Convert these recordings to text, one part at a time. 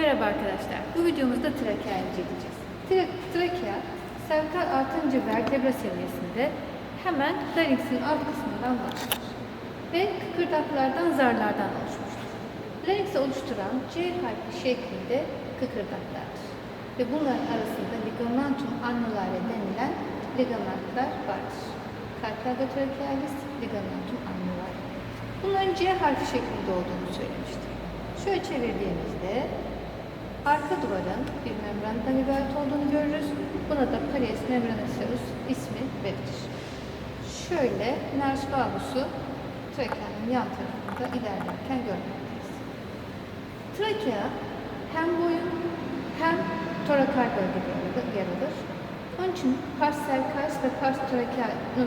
Merhaba arkadaşlar. Bu videomuzda trakea inceleyeceğiz. Tra trakea, servikal 6. vertebra seviyesinde hemen larynx'in alt kısmından başlar ve kıkırdaklardan zarlardan oluşmuştur. Larynx'i oluşturan C harfi şeklinde kıkırdaklardır. Ve bunların arasında ligamentum annulare denilen ligamentler vardır. Carpio trachealis, ligamentum annulare. Bunların C harfi şeklinde olduğunu söylemiştim. Şöyle çevirdiğimizde arka duvarın bir membrandan ibaret olduğunu görürüz. Buna da Pareis membranosus ismi verilir. Şöyle ners valvusu trakeanın yan tarafında ilerlerken görmekteyiz. Trakea hem boyun hem torakal bölgede yer alır. Onun için pars cercalis ve pars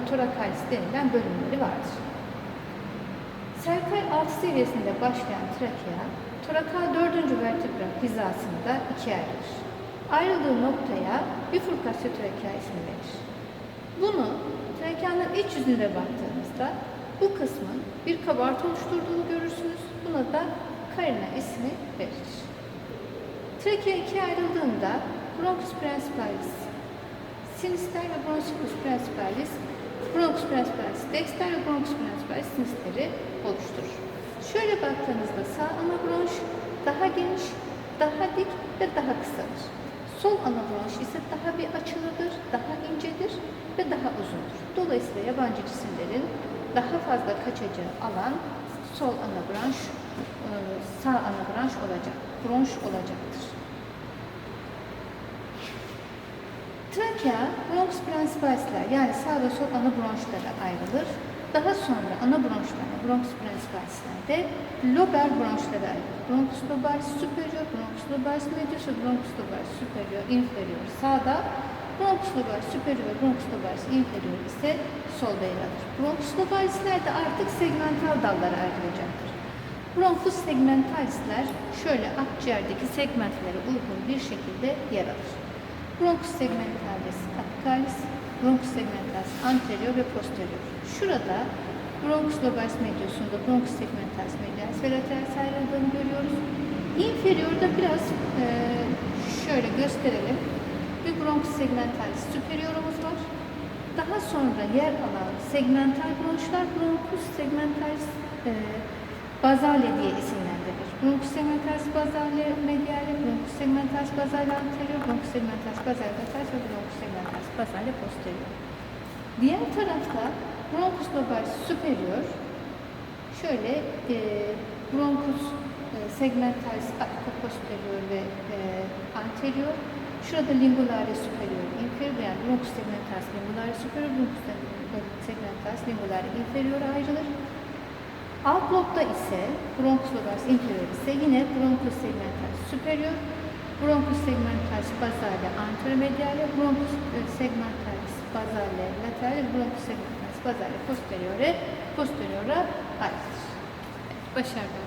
torakalis denilen bölümleri vardır. Serkal alt seviyesinde başlayan trakea, torakal 4. vertebra hizasında ikiye ayrılır. Ayrıldığı noktaya bifurkasyon trakea ismi verir. Bunu trakeanın iç yüzüne baktığımızda bu kısmın bir kabartı oluşturduğunu görürsünüz. Buna da karina ismi verilir. Trakea ikiye ayrıldığında bronchus principalis, sinister ve bronchus principalis, bronchus principalis dexter ve bronchus principalis sinisteri oluşturur. Şöyle baktığınızda sağ ana bronş daha geniş, daha dik ve daha kısadır. Sol ana bronş ise daha bir açılıdır, daha incedir ve daha uzundur. Dolayısıyla yabancı cisimlerin daha fazla kaçacağı alan sol ana branş, e, sağ ana branş olacak, bronş olacaktır. Trakea, bronx principalisler yani sağ ve sol ana bronşlara ayrılır. Daha sonra ana bronşlarına, bronx principalislerde lober bronşlara ayrılır. Bronchus lobalis superior, bronchus lobalis medius bronchus lobalis superior inferior sağda, bronchus lobalis superior ve bronchus lobalis inferior ise solda yer alır. Bronchus lobalisler artık segmental dallara ayrılacaktır. Bronchus segmentalisler şöyle akciğerdeki segmentlere uygun bir şekilde yer alır. Bronchus segmentalis apicalis, bronchus segmentalis anterior ve posterior. Şurada bronchus lobalis mediusunda bronchus segmentalis medialis ve lateralis ayrıldığını görüyoruz. Inferior'da biraz eee, şöyle gösterelim. Bir bronchus segmentalis superiorumuz var. Daha sonra yer alan segmental bronşlar bronchus segmentalis eee bazale diye isimlendirilir. Bronchus segmentalis bazale mediale, bronchus segmentalis bazale anterior, bronchus segmentalis bazale lateralis ve bronchus segmentalis bazale posterior. Diğer tarafta bronchus lobalis superior şöyle e, bronchus e, segmentalis apicoposterior ve e, anterior. Şurada lingulare superior inferior yani bronchus segmentalis lingulare superior, bronchus segmentalis lingulare inferior ayrılır. Alt lobda ise bronchus lobalis inferior ise yine bronchus segmentalis superior, bronchus segmentalis basale anteromediale, e, basale laterale, bronchus segmentalis basale posteriore posteriora ayrılır. Evet, başarılı.